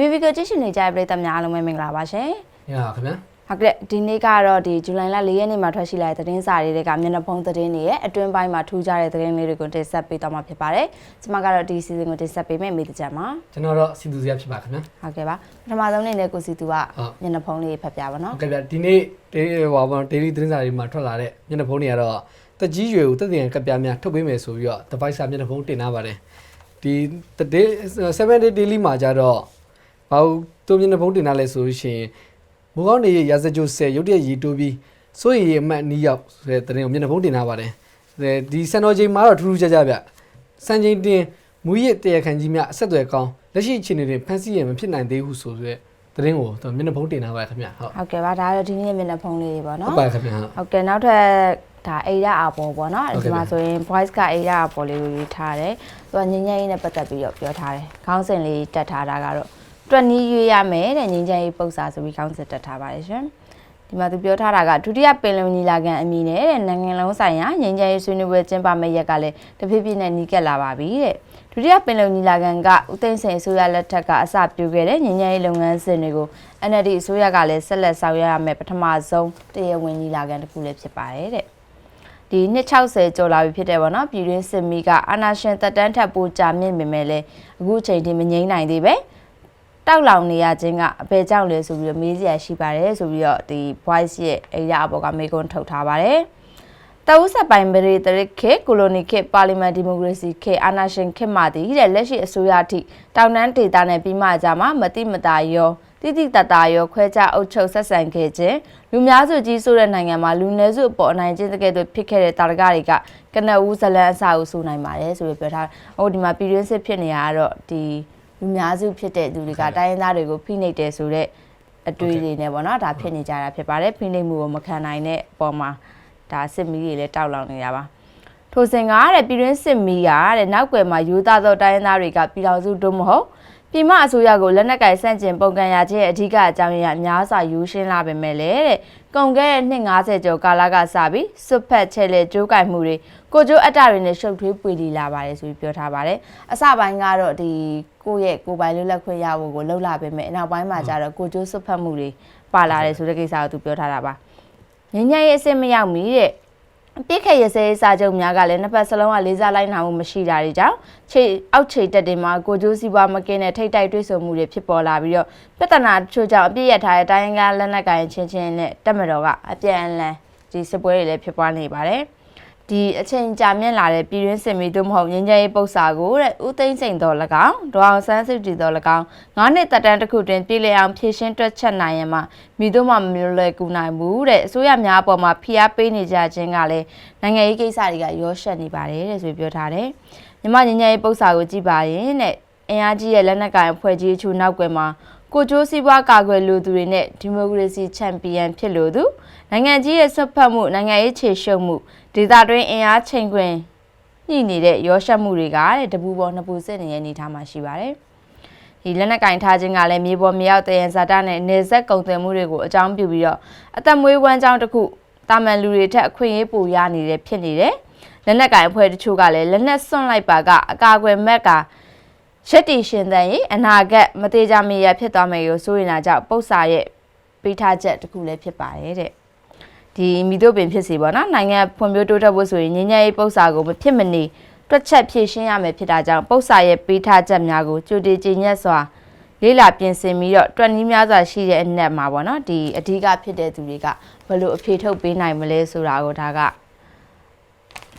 DVB ကိုကြည့်ရှင်နေကြတဲ့ပရိသတ်များအားလုံးပဲမင်္ဂလာပါရှင်။ညာခင်ဗျာဟုတ်ကဲ့ဒီနေ့ကတော့ဒီဇူလိုင်လ၄ရက်နေ့မှာထွက်ရှိလာတဲ့သတင်းစာတွေကမျက်နှာဖုံးသတင်းတွေရဲ့အတွင်းပိုင်းမှာထူးခြားတဲ့သတင်းလေးတွေကိုတင်ဆက်ပေးသွားမှာဖြစ်ပါတယ်။ကျွန်မကတော့ဒီ season ကိုတင်ဆက်ပေးမယ်မိတကြမှာကျွန်တော်တော့စီသူစရာဖြစ်ပါခင်ဗျာဟုတ်ကဲ့ပါပထမဆုံးအနေနဲ့ကိုစီသူကဟုတ်မျက်နှာဖုံးလေးဖတ်ပြပါ။နော်ဟုတ်ကဲ့ဗျာဒီနေ့ဒေးဟိုပါ daily သတင်းစာတွေမှာထွက်လာတဲ့မျက်နှာဖုံးတွေကတော့တက်ကြီးရွယ်ကိုတက်တင်ကပ်ပြားများထုတ်ပေးမယ်ဆိုပြီးတော့ device မျက်နှာဖုံးတင်ထားပါတယ်။ဒီ day 7 day daily မှာကြတော့ ဘာလို့သူမျက်နှာဖုံးတင်ထားလဲဆိုလို့ရှိရင်မူကောင်းနေရရာဇကြို10ရုတ်တရက်ရီတိုးပြီးစိုးရိမ်ရအမှတ်နီးရောက်ဆိုတဲ့သတင်းကိုမျက်နှာဖုံးတင်ထားပါတယ်။ဒီစံတော်ချိန်မှာတော့ထူးထူးခြားခြားဗျ။စံချိန်တင်မူရစ်တရားခံကြီးများအဆက်အသွယ်ကောင်းလက်ရှိအခြေအနေတွေဖန်ဆီးရမဖြစ်နိုင်သေးဘူးဆိုတဲ့သတင်းကိုသူမျက်နှာဖုံးတင်ထားပါတယ်ခင်ဗျဟုတ်ဟုတ်ကဲ့ပါဒါကတော့ဒီနေ့မျက်နှာဖုံးလေးတွေပေါ့ဟုတ်နော်ပါခင်ဗျဟုတ်ဟုတ်ကဲ့နောက်ထပ်ဒါအိရအပေါ်ပေါ့နော်ဟုတ်ကဲ့ဒီမှာပါဆိုရင် voice ကအိရအပေါ်လေးကိုရေးထားတယ်သူကငင်းငယ်ရေးနဲ့ပတ်သက်ပြီးတော့ပြောထားတယ်ခေါင်းစဉ်လေးတက်ထားတာကတော့ တွက်နီးရွေးရမယ်တဲ့ငင်းငယ်ရေးပု္ပ္ပစာဆိုပြီးခေါင်းစဉ်တက်ထားပါတယ်ရှင်ဒီမှာသူပြောထားတာကဒုတိယပင်လုံညီလာခံအမည်နဲ့တဲ့နိုင်ငံလုံးဆိုင်ရာငင်းငယ်ရေးဆွေးနွေးပွဲကျင်းပမယ့်ရက်ကလည်းတဖြည်းဖြည်းနဲ့နီးကပ်လာပါပြီတဲ့ဒုတိယပင်လုံညီလာခံကဦးသိန်းစိန်အစိုးရလက်ထက်ကအစပြုခဲ့တဲ့ငင်းငယ်ရေးလုပ်ငန်းစဉ်တွေကို NLD အစိုးရကလည်းဆက်လက်ဆောင်ရွက်ရမယ်ပထမဆုံးတရားဝင်ညီလာခံတစ်ခုလည်းဖြစ်ပါတယ်တဲ့ဒီနှစ်60ကျော်လာပြီဖြစ်တယ်ဗောနော်ပြည်တွင်းစစ်မီကအာနာရှင်တက်တန်းထပ်ပိုးကြာမြင့်ပေမဲ့လည်းအခုချိန်ထိမငိမ့်နိုင်သေးပဲ တောက်လောင်နေရခြင်းကအဘယ်ကြောင့်လဲဆိုပြီးတော့မေးစရာရှိပါတယ်ဆိုပြီးတော့ဒီ voice ရဲ့အရာအပေါ်ကမေးခွန်းထုတ်ထားပါတယ်တအုပ်ဆက်ပိုင်းပရိသရစ်ခေကိုလိုနီခေပါလီမန်ဒီမိုကရေစီခေအာနာရှင်ခေမှတည်တဲ့လက်ရှိအစိုးရအထိတောင်တန်းဒေသနဲ့ပြီးမှကြမှာမတိမတာရောတိတိတတရောခွဲခြားအုပ်ချုပ်ဆက်ဆံခဲ့ခြင်းလူများစုကြီးဆိုတဲ့နိုင်ငံမှာလူနည်းစုအပေါ်အနိုင်ကျင့်တဲ့ကဲ့သို့ဖြစ်ခဲ့တဲ့တာရကတွေကကနအူးဇလန်အစာကိုဆိုနိုင်ပါတယ်ဆိုပြီးပြောထားဟိုဒီမှာပြည်တွင်းစစ်ဖြစ်နေရတော့ဒီ လူများစုဖြစ်တဲ့သူတွေကတိုင်းရင်းသားတွေကိုဖိနှိပ်တယ်ဆိုတဲ့အတွေ့အကြုံတွေနဲ့ပေါ့နော်ဒါဖြစ်နေကြတာဖြစ်ပါတယ်ဖိနှိပ်မှုကိုမခံနိုင်တဲ့အပေါ်မှာဒါစစ်မီးတွေလည်းတောက်လောင်နေတာပါထိုစဉ်ကတဲ့ပြည်တွင်းစစ်မီးရတဲ့နောက်ွယ်မှာယူသားသောတိုင်းရင်းသားတွေကပြည်တော်စုတို့မဟုတ် ပြည်မအစိုးရကိုလက်နက်ကင်ဆန့်ကျင်ပုံကန်ရခြင်းရဲ့အဓိကအကြောင်းရင်းအများစွာယူရှင်းလာပေမဲ့လေတဲ့ကုန်ခဲ့တဲ့နှစ်90ကျော်ကာလကစပြီးစွတ်ဖက်ချဲလေကျိုးကင်မှုတွေကိုကျိုးအတ္တတွေနဲ့ရှုပ်ထွေးပွေလီလာပါတယ်ဆိုပြီးပြောထားပါတယ်အစပိုင်းကတော့ဒီကိုယ့်ရဲ့ကိုယ်ပိုင်လွတ်လပ်ခွင့်ရဖို့ကိုလှုပ်လာပေမဲ့နောက်ပိုင်းမှာကျတော့ကိုကျိုးစွတ်ဖက်မှုတွေပါလာတယ်ဆိုတဲ့ကိစ္စကိုသူပြောထားတာပါငញ្ញရဲ့အစ်စ်မရောက်မီတဲ့ ပြစ်ခက်ရစဲစာချုပ်များကလည်းနှစ်ဖက်စလုံးကလေးစားလိုက်နာမှုမရှိတာတွေကြောင့်ခြေအောက်ခြေတက်တွေမှာကိုကျိုးစီးပွားမကင်းတဲ့ထိတ်တိုက်တွေ့ဆုံမှုတွေဖြစ်ပေါ်လာပြီးတော့ပြဿနာတချို့ကြောင့်အပြစ်ရထားတဲ့တိုင်းရင်းသားလက်နက်ကိုင်ချင်းချင်းနဲ့တက်မတော်ကအပြန်အလှန်ဒီစစ်ပွဲတွေလည်းဖြစ်ပွားနေပါတယ် ဒီအချိန်ကြာမြင့်လာတဲ့ပြည်တွင်းစစ်မီတို့မဟုတ်ငင်းကြရေးပု္ပ္ပစာကိုတဲ့ဦးသိန်းစိန်တော်၎င်းဒေါအောင်ဆန်းစုကြည်တော်၎င်းငါးနှစ်တက်တန်းတစ်ခုတွင်ပြည်လည်အောင်ဖြည့်ရှင်းတွက်ချက်နိုင်ရင်မှမိတို့မှမလွယ်ကူနိုင်ဘူးတဲ့အစိုးရများအပေါ်မှာဖိအားပေးနေကြခြင်းကလည်းနိုင်ငံရေးကိစ္စတွေကရောရှက်နေပါတယ်တဲ့ဆိုပြီးပြောထားတယ်မြမငင်းကြရေးပု္ပ္ပစာကိုကြည့်ပါရင်တဲ့အင်အားကြီးရဲ့လက်နက်ကိုင်အဖွဲ့ကြီးအချို့နောက်ွယ်မှာကိုကျိုးစီးပွားကာကွယ်လူသူတွေနဲ့ဒီမိုကရေစီချန်ပီယံဖြစ်လို့သူ နိုင်ငံကြီးရဲ့ဆွတ်ဖက်မှုနိုင်ငံရေးခြေရှုပ်မှုဒေသတွင်းအင်အားချိန်ခွင်ညှိနေတဲ့ရောရှက်မှုတွေကတဲ့တပူပေါ်နှစ်ပူစစ်နေတဲ့အနေအထားမှာရှိပါတယ်ဒီလက်နက်ကင်ထားခြင်းကလည်းမြေပေါ်မြေအောက်တယံဇာတာနဲ့နေဆက်ကုံသွယ်မှုတွေကိုအကြောင်းပြုပြီးတော့အသက်မွေးဝမ်းကြောင်းတစ်ခုတာမန်လူတွေထက်အခွင့်အရေးပိုရနေတဲ့ဖြစ်နေတယ်လက်နက်ကင်အဖွဲ့တချို့ကလည်းလက်နက်စွန့်လိုက်ပါကအကာအကွယ်မက်ကရက်တီရှင်တန်ရင်အနာဂတ်မသေးကြမီရဖြစ်သွားမယ်လို့ဆိုရင်လာကြောင့်ပု္ပ္ပစာရဲ့ပေးထားချက်တစ်ခုလည်းဖြစ်ပါတယ်တဲ့ ဒီမိတို့ပင်ဖြစ်စီပေါ့နော်နိုင်ငံဖွံ့ဖြိုးတိုးတက်ဖို့ဆိုရင်ငញ្ញရေးပု္ပ္ပစာကိုမဖြစ်မနေတွက်ချက်ဖြည့်ရှင်းရမယ်ဖြစ်တာကြောင့်ပု္ပ္ပစာရဲ့ပေးထားချက်များကိုကြိုတင်ကြည်ညက်စွာလေးလာပြင်ဆင်ပြီးတော့တွက်နည်းများစွာရှိတဲ့အနက်မှာပေါ့နော်ဒီအဓိကဖြစ်တဲ့သူတွေကဘယ်လိုအဖြေထုတ်ပေးနိုင်မလဲဆိုတာကိုဒါက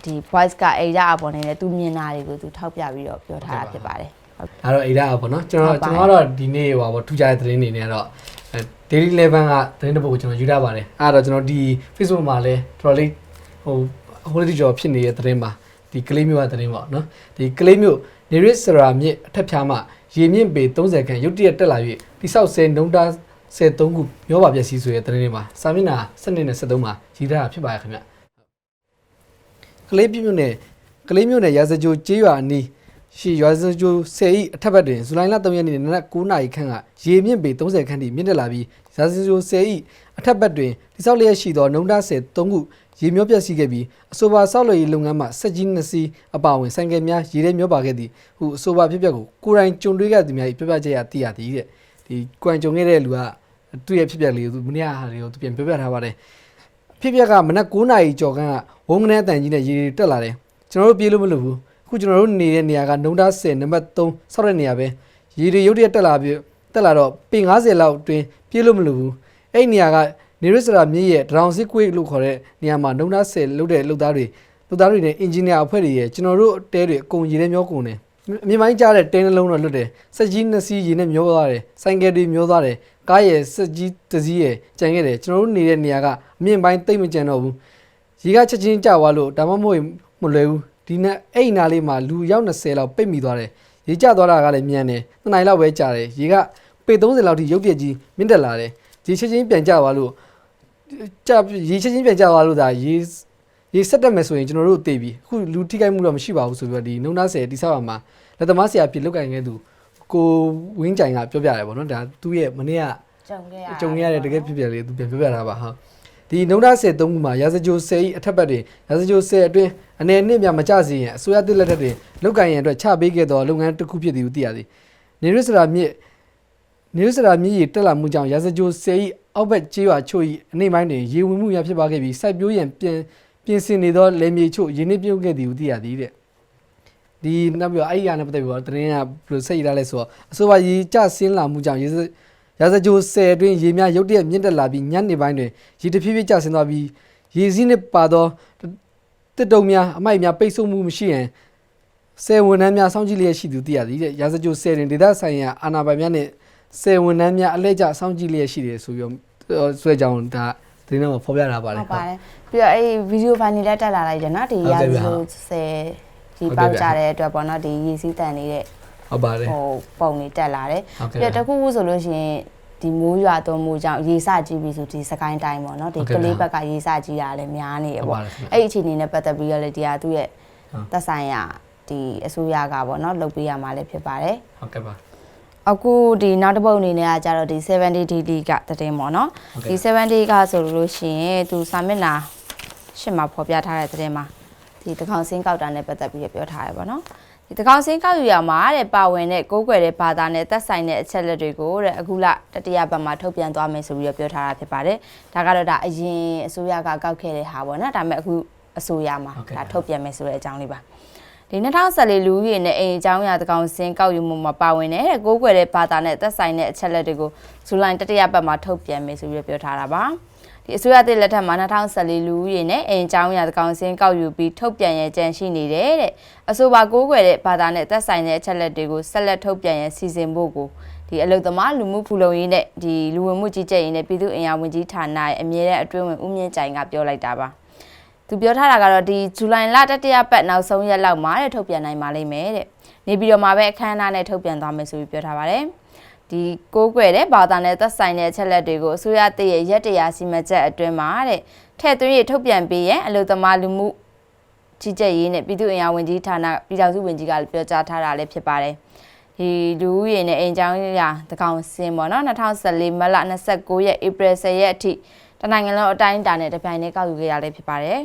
ဒီ voice ကအိဒါအပေါ်နေနဲ့သူမြင်တာတွေကိုသူထောက်ပြပြီးတော့ပြောထားတာဖြစ်ပါတယ်ဟုတ်အဲ့တော့အိဒါပေါ့နော်ကျွန်တော်ဟုတ်ပါကျွန်တော်ကတော့ဒီနေ့ဟိုပါထူးခြားတဲ့သတင်းတွေနဲ့ကတော့အဲ daily level ကသတင်းတစ်ပုဒ်ကိုကျွန်တော်ယူထားပါတယ်အဲ့တော့ကျွန်တော်ဒီ Facebook မှာလည်းတော်တော်လေးဟိုဟိုလေးကြော်ဖြစ်နေတဲ့သတင်းပါဒီကလေးမျိုးကသတင်းပေါ့နော်ဒီကလေးမျိုးနေရစ်စရာမြစ်အထက်ဖြားမှာရေမြင့်ပေ30ခန့်ရုတ်တရက်တက်လာ၍တိဆောက်ဆဲနှုံးတာ73ခုမျောပါပျက်စီးဆိုတဲ့သတင်းတွေမှာစာမျက်နှာ7နဲ့73မှာရေးထားတာဖြစ်ပါရဲ့ခင်ဗျကလေးပြမြို့နယ်ကလေးမြို့နယ်ရာဇကြိုကျေးရွာအနီး ရှီရွာစကျိုဆယ်ဤအထက်ဘက်တွင်ဇူလိုင်လ3ရက်နေ့နနက်9နာရီခန့်ကရေမြင့်ပေ30ခန့်ထိမြင့်တက်လာပြီးရာစကျိုဆယ်ဤအထက်ဘက်တွင်တိဆောက်လျက်ရှိသောနှုံသားဆယ်3ခုရေမျောပျက်စီးခဲ့ပြီးအဆိုပါဆောက်လုပ်ရေးလုပ်ငန်းမှစက်ကြီး2စီးအပါအဝင်ဆိုင်ကယ်များရေထဲမျောပါခဲ့သည်ဟုအဆိုပါဖြစ်ပျက်ကိုကိုယ်တိုင်ကြုံတွေ့ခဲ့သူများ၏ပြပြချက်ရသိရသည်တဲ့ဒီကိုယ်တိုင်ကြုံခဲ့တဲ့လူကသူ့ရဲ့ဖြစ်ပျက်လေးကိုသူမနေ့ကဟာတွေကိုသူပြန်ပြပြထားပါတယ်ဖြစ်ပျက်ကမနက်9နာရီကျော်ခန့်ကဝုန်းကနေအတန်ကြီးနဲ့ရေတွေတက်လာတယ်ကျွန်တော်တို့ပြေးလို့မလို့ဘူးအ ခုကျွန်တော်တို့နေတဲ့နေရာကနှုံသား10နံပါတ်3ဆောက်တဲ့နေရာပဲရေတွေရုတ်တရက်တက်လာပြီးတက်လာတော့ပင်90လောက်အတွင်းပြေးလို့မလို့ဘူးအဲ့ဒီနေရာကနေရစ်စရာမြစ်ရဲ့ဒရောင်စစ်ကွေးလို့ခေါ်တဲ့နေရာမှာနှုံသား10လုတ်တဲ့လုတ်သားတွေလုတ်သားတွေနဲ့အင်ဂျင်နီယာအဖွဲ့တွေရဲ့ကျွန်တော်တို့တဲတွေအကုန်ရေထဲမျောကုန်တယ်အမြင်မိုင်းကြားတဲ့တဲနှလုံးတော့လွတ်တယ်စက်ကြီးနှစ်စီးရေနဲ့မျောသွားတယ်ဆိုင်ကယ်တွေမျောသွားတယ်ကားရဲ့စက်ကြီးတစ်စီးရဲ့ကြံခဲ့တယ်ကျွန်တော်တို့နေတဲ့နေရာကအမြင့်ပိုင်းတိတ်မကြံတော့ဘူးရေကချက်ချင်းကျသွားလို့ဒါမှမဟုတ်မလွယ်ဘူး ဒီနဲ့အဲ့ဒီနားလေးမှာလူရောက်20လောက်ပိတ်မိသွားတယ်ရေကျသွားတာကလည်းမြန်တယ်နှစ်နိုင်လောက်ပဲကြာတယ်ရေကပေ30လောက်ထိရုပ်ပြက်ကြီးမြင့်တက်လာတယ်ရေချက်ချင်းပြန်ကျသွားလို့ကျရေချက်ချင်းပြန်ကျသွားလို့ဒါရေရေဆက်တက်မယ်ဆိုရင်ကျွန်တော်တို့သိပြီအခုလူထိခိုက်မှုတော့မရှိပါဘူးဆိုပြီးတော့ဒီနှုံသားဆယ်တိဆောက်ရမှာလက်သမားဆရာဖြစ်လုတ်ကင်ခဲ့သူကိုဝင်းကြိုင်ကပြောပြတယ်ပေါ့နော်ဒါသူ့ရဲ့မနေ့ကကြုံခဲ့ရကြုံခဲ့ရတဲ့တကယ်ဖြစ်ပျက်လေးသူပြန်ပြောပြတာပါဟုတ် ဒီနှုံးသားဆယ်သုံးခုမှာရာဇဂျိုဆယ်ဤအထက်ဘက်တွင်ရာဇဂျိုဆယ်အတွင်းအနေနဲ့မြမကြစီရင်အစိုးရတစ်လက်ထက်တွင်လောက်ကင်ရန်အတွက်ချပေးခဲ့သောလုပ်ငန်းတစ်ခုဖြစ်သည်ဟုသိရသည်နေရစ်စရာမြစ်နေရစ်စရာမြစ်ရေတက်လာမှုကြောင့်ရာဇဂျိုဆယ်ဤအောက်ဘက်ကျေးရွာချို့ဤအနေပိုင်းတွင်ရေဝင်မှုများဖြစ်ပါခဲ့ပြီးစိုက်ပျိုးရန်ပြင်ပြင်ဆင်နေသောလယ်မြေချို့ရေနစ်ပြုတ်ခဲ့သည်ဟုသိရသည်တဲ့ဒီနောက်ပြီးတော့အဲ့ဒီအရာနဲ့ပတ်သက်ပြီးတော့သတင်းကဘယ်လိုဆက်ရတာလဲဆိုတော့အဆိုပါရေကျဆင်းလာမှုကြောင့်ရေစ ရာဇကြိုဆယ်အတွင်းရေများရုတ်တရက်မြင့်တက်လာပြီးညနေပိုင်းတွင်ရေတဖြည်းဖြည်းကျဆင်းသွားပြီးရေစည်းနှင့်ပါသောတစ်တုံများအမိုက်များပိတ်ဆို့မှုမရှိရန်ဆယ်ဝန်ထမ်းများစောင့်ကြည့်လျက်ရှိသူသိရသည်တဲ့ရာဇကြိုဆယ်တွင်ဒေသဆိုင်ရာအာဏာပိုင်များနှင့်ဆယ်ဝန်ထမ်းများအလဲကျစောင့်ကြည့်လျက်ရှိတယ်ဆိုပြီးတော့ဆွဲကြောင်းဒါသတင်းထဲမှာဖော်ပြထားပါတယ်ဟုတ်ပါတယ်ပြီးတော့အဲ့ဗီဒီယိုဖိုင်တွေလည်းတက်လာလိုက်တယ်နော်ဒီဟုတ်ရာကဲ့ဇဗျာလို့ဆယ်ဒီဟုတ်ကဲ့ပေါက်ဗျာကြတဲ့အတွက်ပေါ့နော်ဒီရေစီးတန်နေတဲ့ ဟုတ်ပါတယ်ဟိုပုံတွေတက်လာတယ်ဟုတ်ပြီးကဲ့တော့တစ်ခုခုဆိုလို့ရှိရင်ဒီမိုးရွာသွန်းမှုကြောင့်ရေစကြီးပြီဆိုဒီစကိုင်းတိုင်းပေါ့နော်ဒီဟုတ်ကကဲ့လေးဗျာဘက်ကရေစကြီးတာလည်းများနေရဟုတ်ပေါ့ပါတယ်ခင်ဗျအဲ့ဒီအခြေအနေနဲ့ပတ်သက်ပြီးတော့လေဒီဟာသူ့ရဲ့ဟုတ်သက်ဆိုင်ရာဒီအစိုးရကပေါ့နော်လုပ်ပေးရမှာလည်းဖြစ်ပါတယ်ဟုတ်ကဲ့ပါအခုဒီနောက်တစ်ပုတ်အနေနဲ့ကကြတော့ဒီ70 DD ကတည်င်းပေါ့နော်ဟုတ်ကဲ့ဒီ70ကဆိုလို့ရှိရင်သူစာမျက်နှာရှစ်မှာဖော်ပြထားတဲ့တည်င်းမှာဒီတကောင်စင်းကောက်တာနဲ့ပတ်သက်ပြီးပြောထားရပါတော့ ဒီတကောင်စင်းကောက်ယူရမှာတဲ့ပါဝင်တဲ့ကိုးကွယ်တဲ့ဘာသာနဲ့သက်ဆိုင်တဲ့အချက်လက်တွေကိုတဲ့အခုလတတိယပတ်မှာထုတ်ပြန်သွားမယ်ဆိုပြီးတော့ပြောထားတာဖြစ်ပါတယ်ဒါကတော့ဒါအရင်အစိုးရကကောက်ခဲ့တဲ့ဟာပေါ့နော်ဒါပေမဲ့အခုအစိုးရမှာဒါထုတ်ပြန်မယ်ဆိုတဲ့အကြောင်းလေးပါဒီ2014လူကြီးနဲ့အိမ်အကြောင်းအရာတကောင်စင်းကောက်ယူမှုမှာပါဝင်တဲ့ကိုးကွယ်တဲ့ဘာသာနဲ့သက်ဆိုင်တဲ့အချက်လက်တွေကိုဇူလိုင်တတိယပတ်မှာထုတ်ပြန်မယ်ဆိုပြီးပြောထားတာပါ ဒီအစိုးရသစ်လက်ထက်မှာ2014လူကြီးနဲ့အိမ်အကြောင်းအရာတကောင်စင်းကောက်ယူပြီးထုတ်ပြန်ရကြံရှိနေတယ်တဲ့အဆိုပါကိုးကွယ်တဲ့ဘာသာနဲ့သက်ဆိုင်တဲ့အချက်လက်တွေကိုဆက်လက်ထုတ်ပြန်ရစီစဉ်ဖို့ကိုဒီအလုသမားလူမှုဖူလုံရေးနဲ့ဒီလူဝင်မှုကြီးကြပ်ရေးနဲ့ပြည်သူ့အင်အားဝန်ကြီးဌာနရဲ့အမြဲတမ်းအတွင်းဝင်ဦးမြင့်ကြိုင်ကပြောလိုက်တာပါသူပြောထားတာကတော့ဒီဇူလိုင်လတတိယပတ်နောက်ဆုံးရက်လောက်မှာတဲ့ထုတ်ပြန်နိုင်ပါလိမ့်မယ်တဲ့နေပြီးတော့မှပဲအခမ်းအနားနဲ့ထုတ်ပြန်သွားမယ်ဆိုပြီးပြောထားပါတယ် ဒီကိုးကွယ်တဲ့ဘာသာနဲ့သက်ဆိုင်တဲ့အချက်လက်တွေကိုအစိုးရတည့်ရဲ့ရက်တရာစီမံချက်အတွင်းမှာတဲ့ထည့်သွင်းရထုတ်ပြန်ပေးရင်အလုသမားလူမှုကြီးကြပ်ရေးနဲ့ပြည်သူ့အင်အားဝန်ကြီးဌာနပြည်ထောင်စုဝန်ကြီးကလည်းပြောကြားထားတာလည်းဖြစ်ပါတယ်ဒီလူဦးရေနဲ့အိမ်ချောင်းရာတကောင်စင်ပေါ့နော်2014မတ်လ29ရက်ဧပြီ10ရက်အထိတနိုင်ငံလုံးအတိုင်းအတာနဲ့တပြိုင်တည်းကောက်ယူခဲ့ရလည်းဖြစ်ပါတယ်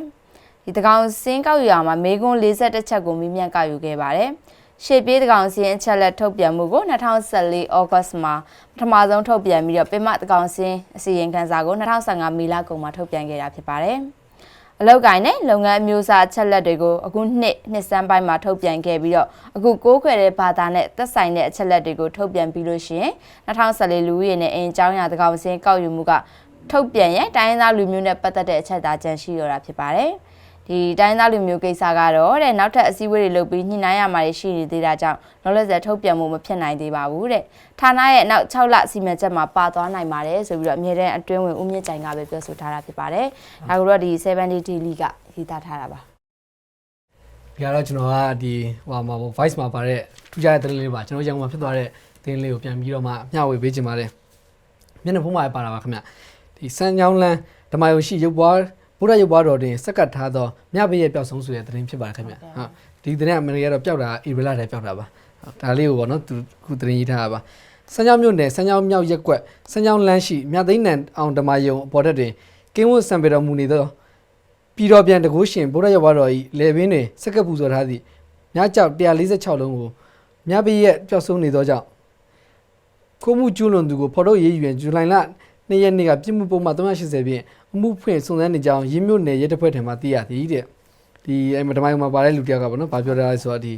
ဒီတကောင်စင်းကောက်ယူရမှာမေကွန်း41ချက်ကိုမိမြတ်ကောက်ယူခဲ့ပါတယ်။ ရှေ့ပြေးတကောင်စင်းအချက်လက်ထုတ်ပြန်မှုကို2014ဩဂတ်မှာပထမဆုံးထုတ်ပြန်ပြီးတော့ပင်မတကောင်စင်းအစီရင်ခံစာကို2015မေလကုန်မှာထုတ်ပြန်ခဲ့တာဖြစ်ပါတယ်။အလောက်ကိုင်းနဲ့လုပ်ငန်းအမျိုးအစားအချက်လက်တွေကိုအခုနှစ်နှစ်စမ်းပိုင်းမှာထုတ်ပြန်ခဲ့ပြီးတော့အခုကိုးခွေတဲ့ဘာသာနဲ့သက်ဆိုင်တဲ့အချက်လက်တွေကိုထုတ်ပြန်ပြီးလို့ရှိရင်2014လူဦးရေနဲ့အင်အကြောင်းအရာတကောင်စင်းကောက်ယူမှုကထုတ်ပြန်ရဲ့တိုင်းရင်းသားလူမျိုးနဲ့ပတ်သက်တဲ့အချက်သားကြံရှိရတာဖြစ်ပါတယ်။ ဒီတိုင်းသားလူမျိုးကိစ္စကတော့တဲ့နောက်ထပ်အစည်းအဝေးတွေလုပ်ပြီးညှိနှိုင်းရမှာရှိနေသေးတာကြောင့်လောလောဆယ်ထုတ်ပြန်မှုမဖြစ်နိုင်သေးပါဘူးတဲ့ဌာနရဲ့နောက်6လစီမံချက်မှာပါသွားနိုင်ပါတယ်ဆိုပြီးတော့အမြဲတမ်းအတွင်းဝင်ဦးမြင့်ကြိုင်ကပဲပြောဆိုထားတာဖြစ်ပါတယ်ဒါကတော့ဒီ70 daily ကရေးသားထားတာပါဒီကတော့ကျွန်တော်ကဒီဟိုမှာ voice မှာပါတဲ့ထူးခြားတဲ့သတင်းလေးပါကျွန်တော်ရန်ကုန်မှာဖြစ်သွားတဲ့သတင်းလေးကိုပြန်ပြီးတော့မှမျှဝေပေးချင်ပါတယ်မျက်နှာဖုံးမှာပါတာပါခင်ဗျဒီစမ်းချောင်းလန်းဓမ္မယုံရှိရုပ်ပွား ဘုရားရုပ်ပွားတော်တွင်စက္ကပ်ထားသောမြဘရဲ့ပျောက်ဆုံးဆိုတဲ့သတင်းဖြစ်ပါတယ်ခင်ဗျဟုတ်ဒီသတင်းအမှန်တကယ်တော့ပျောက်တာဧပြီလတည်းပျောက်တာပါဒါလေးကိုပေါ့နော်သူခုသတင်းရေးထားတာပါစမ်းချောင်းမြို့နယ်စမ်းချောင်းမြောက်ရက်ကွက်စမ်းချောင်းလမ်းရှိမြသိန်းနံအောင်ဓမ္မယုံအပေါ်တက်တွင်ကင်းဝတ်စံပေတော်မူနေသောပြည်တော်ပြန်တကုရှင်ဗုဒ္ဓရောက်ပါတော်ဤလေပင်တွင်စက္ကပ်ပူဇော်ထားသည့်မြကြောက်146လုံးကိုမြပည့်ရဲ့ပျောက်ဆုံးနေသောကြောင့်ကိုမှုကျူးလွန်သူကိုဖော်ထုတ်ရေးယူရင်ဇူလိုင်လ 2ရက်နေ့ကပြစ်မှုပုံမှန်380ဖြင့်အမှုဖွင့်စုံစမ်းနေကြောင်းရင်းမြို့နယ်ရဲတပ်ဖွဲ့ထံမှသိရသည်တဲ့ဒီအဲ့မဓမ္မယုံမှာပါတဲ့လူတစ်ယောက်ကပေါ့နော်ဗာပြောထားလဲဆိုတော့ဒီ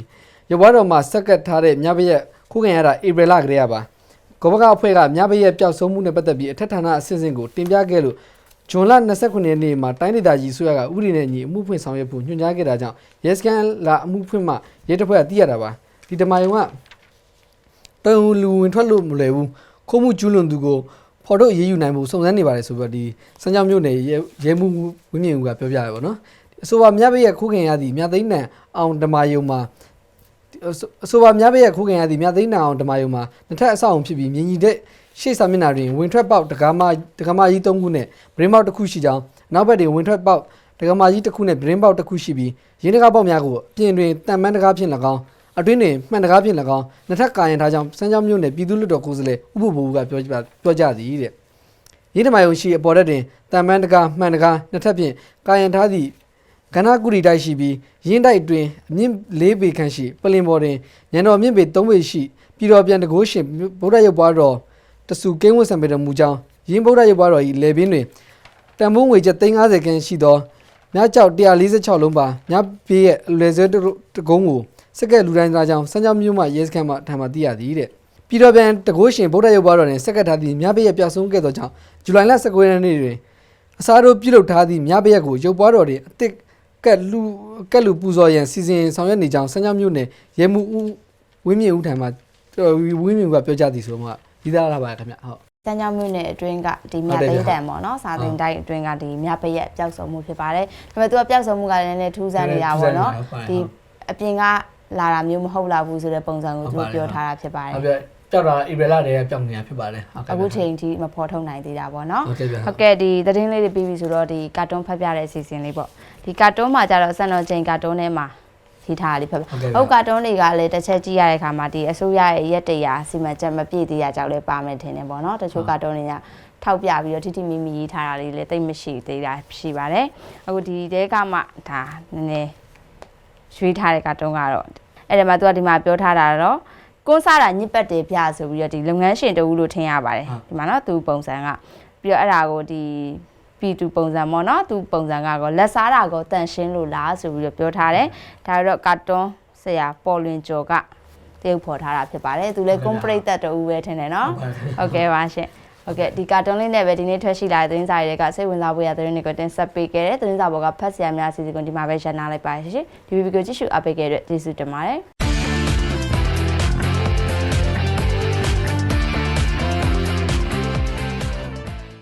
ရဘွားတော်မှာစက်ကတ်ထားတဲ့မြပရက်ခုခံရတာဧပြီလကလေးကပါကောဘကအဖွဲ့ကမြပရက်ပျောက်ဆုံးမှုနဲ့ပတ်သက်ပြီးအထက်ဌာနအဆင့်ဆင့်ကိုတင်ပြခဲ့လို့ဂျွန်လ29ရက်နေ့မှာတိုင်းဒေသကြီးဆိုရကဥပဒေနဲ့ညီအမှုဖွင့်ဆောင်ရွက်ဖို့ညွှန်ကြားခဲ့တာကြောင့်ရဲစကန်လာအမှုဖွင့်မှရဲတပ်ဖွဲ့ကသိရတာပါဒီဓမ္မယုံကတုံလူဝင်ထွက်လို့မလွယ်ဘူးခိုးမှုကျူးလွန်သူကို ဖော်ထုတ်ရေးယူနိုင်မှုစုံစမ်းနေပါတယ်ဆိုပြီးတော့ဒီစမ်းကြောင်းမြို့နယ်ရဲရဲမှုဝင်းမြင့်ဦးကပြောပြရပါတော့နော်အဆိုပါမြတ်ဘရဲ့ခိုးခင်ရသည့်မြတ်သိန်းနံအောင်ဓမ္မယုံမှာအဆိုပါမြတ်ဘရဲ့ခိုးခင်ရသည့်မြတ်သိန်းနံအောင်ဓမ္မယုံမှာနှစ်ထပ်အဆောက်အုံဖြစ်ပြီးမြင်ကြီးတဲ့ရှေ့စာမျက်နှာတွင်ဝင်ထွက်ပေါက်တက္ကမတက္ကမကြီး၃ခုနဲ့ဗရင်ပေါက်တစ်ခုရှိကြောင်းနောက်ဘက်တွင်ဝင်ထွက်ပေါက်တက္ကမကြီးတစ်ခုနဲ့ဗရင်ပေါက်တစ်ခုရှိပြီးရင်းတကားပေါက်များကိုအပြင်တွင်တန်မန်းတကားဖြင့်၎င်း အတွင်းတွင်မှန်တကားဖြင့်၎င်းနှစ်ထပ်ကာရင်ထားကြောင်းစမ်းကြောင်းမြို့နယ်ပြည်သူ့လွှတ်တော်ကိုယ်စားလှယ်ဥပဘိုးကပြောကြပြောကြသည်တဲ့ရင်းတမယုံရှိအပေါ်တက်တွင်တန်မန်းတကားမှန်တကားနှစ်ထပ်ဖြင့်ကာရင်ထားသည့်ကဏ္ဍကုရီတိုက်ရှိပြီးရင်းတိုက်တွင်အမြင့်၄ပေခန့်ရှိပလင်ပေါ်တွင်ညံတော်မြင့်ပေ၃ပေရှိပြည်တော်ပြန်တကိုးရှင်ဗုဒ္ဓရုပ်ပွားတော်တဆူကင်းဝတ်ဆံပေတော်မူကြောင်းရင်းဗုဒ္ဓရုပ်ပွားတော်၏လေပင်တွင်တန်ဖိုးငွေကျပ်350ခန်းရှိသောမြကြောက်146လုံးပါမြပြေးရဲ့အလွယ်ဆွဲတကုန်းကို စက်ကက်လူတိုင်းသားကြောင့်စမ်းကြောင်းမြို့မှရဲစခန်းမှထံမှသိရသည်တဲ့ပြည်တော်ပြန်တကိုးရှင်ဗုဒ္ဓရုပ်ပွားတော်တွင်စက်ကက်ထားသည့်မြပည့်ရပျောက်ဆုံးခဲ့သောကြောင့်ဇူလိုင်လ19ရက်နေ့တွင်အစားတို့ပြုလုပ်ထားသည့်မြပည့်ရကိုရုပ်ပွားတော်တွင်အစ်စ်ကက်လူကက်လူပူဇော်ရန်စီစဉ်ဆောင်ရွက်နေကြောင်းစမ်းကြောင်းမြို့နယ်ရဲမှုဦးဝင်းမြင့်ဦးထံမှဝင်းမြင့်ဦးကပြောကြားသည်ဆိုမှဒီသားလာပါခင်ဗျဟုတ်စမ်းကြောင်းမြို့နယ်အတွင်းကဒီမြဟုတ်တယ်သိဗျန်းတန်ပေါ့နော်စာသိန်းတိုင်းအတွင်းကဒီမြပရက်ပျောက်ဆုံးမှုဖြစ်ပါတယ်ဒါပေမဲ့သူကပျောက်ဆုံးမှုကလည်းနည်းနည်းထူးဆန်းနေတာပေါ့နော်ဒီအပြင်က လာတာမျိုးမဟုတ်လာဘူးဆိုတဲ့ပုံစံကိုသူတို့ပြောထားတာဖြစ်ပါတယ်ဟုတ်ပြကြောက်တာဧပြီလတည်းကကြောက်နေတာဖြစ်ပါတယ်ဟုတ်ကဲ့အခုချိန်ထိမဖော်ထုတ်နိုင်သေးတာပေါ့နော်ဟုတ်ကဲ့ဗျဟုတ်ကဲ့ဒီသတင်းလေးတွေပြီးပြီဆိုတော့ဒီကာတွန်းဖတ်ပြတဲ့အစီအစဉ်လေးပေါ့ဒီကာတွန်းမှာကျတော့စံတော်ချိန်ကာတွန်းထဲမှာရေးထားတာလေးဖတ်ပြဟုတ်ကဲ့ဗျဟုတ်ကာတွန်းတွေကလည်းတစ်ချက်ကြည့်ရတဲ့အခါမှာဒီအစိုးရရဲ့ရက်တရာစီမံချက်မပြည့်သေးတာကြောင့်လည်းပါမယ်ထင်တယ်ပေါ့နော်တချို့ကာတွန်းတွေကထောက်ပြပြီးတော့ထိထိမိမိရေးထားတာလေးလည်းတိတ်မရှိသေးတာရှိပါတယ်အခုဒီတဲကမှဒါနည်းနည်း ရွေးထားတဲ့ကာတွန်းကတော့အဲ့ဒါမှသူကဒီမှာပြောထားတာတော့ကိုးစားတာညစ်ပတ်တယ်ပြဆိုပြီးတော့ဒီလုပ်ငန်းရှင်တဦးလို့ထင်ရပါတယ်ဒီမှာနော်သူပုံစံကပြီးတော့အဲ့ဒါကိုဒီ P2 ပုံစံပေါ့နော်သူပုံစံကတော့လက်စားတာကိုတန်ရှင်းလို့လားဆိုပြီးတော့ပြောထားတယ်ဒါတော့ကာတွန်းဆရာပေါ်လွင်ကျော်ကတရုပ်ဖော်ထားတာဖြစ်ပါတယ်သူလည်းကွန်ပရိသတ်တူပဲထင်တယ်နော်ဟုတ်ကဲ့ပါရှင် ဟုတ်ကဲ့ဒီကာတွန်းလေးနဲ့ပဲဒီနေ့ထွက်ရှိလာတဲ့သတင်းစာတွေကစိတ်ဝင်စားဖို့ရတဲ့သတင်းတွေကိုတင်ဆက်ပေးခဲ့တယ်သတင်းစာဘောကဖတ်ဆရာများအစီအစဉ်ကိုဒီမှာပဲရန်နာလိုက်ပါရှင်ဒီဗီဒီယိုကြည့်ရှုအားပေးခဲ့တဲ့ကျေးဇူးတင်ပါတယ်